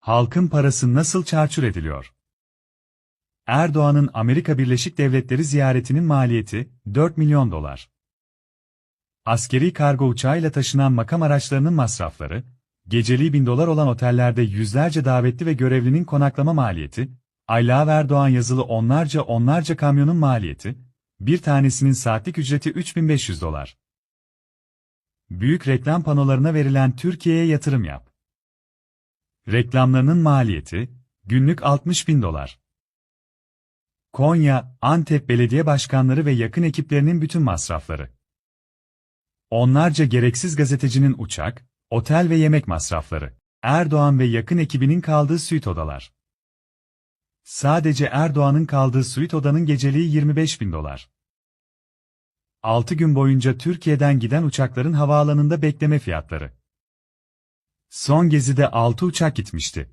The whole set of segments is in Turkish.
Halkın parası nasıl çarçur ediliyor? Erdoğan'ın Amerika Birleşik Devletleri ziyaretinin maliyeti 4 milyon dolar. Askeri kargo uçağıyla taşınan makam araçlarının masrafları, geceliği 1000 dolar olan otellerde yüzlerce davetli ve görevlinin konaklama maliyeti, aylığa Erdoğan yazılı onlarca onlarca kamyonun maliyeti, bir tanesinin saatlik ücreti 3500 dolar. Büyük reklam panolarına verilen Türkiye'ye yatırım yap. Reklamlarının maliyeti, günlük 60 bin dolar. Konya, Antep belediye başkanları ve yakın ekiplerinin bütün masrafları. Onlarca gereksiz gazetecinin uçak, otel ve yemek masrafları. Erdoğan ve yakın ekibinin kaldığı suite odalar. Sadece Erdoğan'ın kaldığı suite odanın geceliği 25 bin dolar. 6 gün boyunca Türkiye'den giden uçakların havaalanında bekleme fiyatları. Son gezide 6 uçak gitmişti.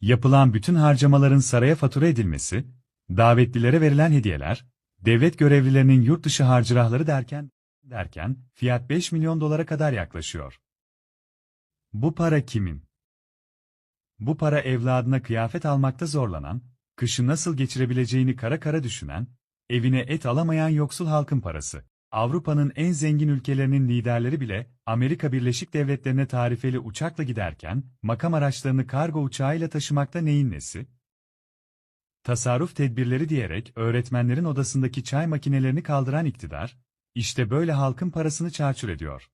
Yapılan bütün harcamaların saraya fatura edilmesi, davetlilere verilen hediyeler, devlet görevlilerinin yurt dışı harcırahları derken, derken, fiyat 5 milyon dolara kadar yaklaşıyor. Bu para kimin? Bu para evladına kıyafet almakta zorlanan, kışı nasıl geçirebileceğini kara kara düşünen, evine et alamayan yoksul halkın parası. Avrupa'nın en zengin ülkelerinin liderleri bile, Amerika Birleşik Devletleri'ne tarifeli uçakla giderken, makam araçlarını kargo uçağıyla taşımakta neyin nesi? Tasarruf tedbirleri diyerek öğretmenlerin odasındaki çay makinelerini kaldıran iktidar, işte böyle halkın parasını çarçur ediyor.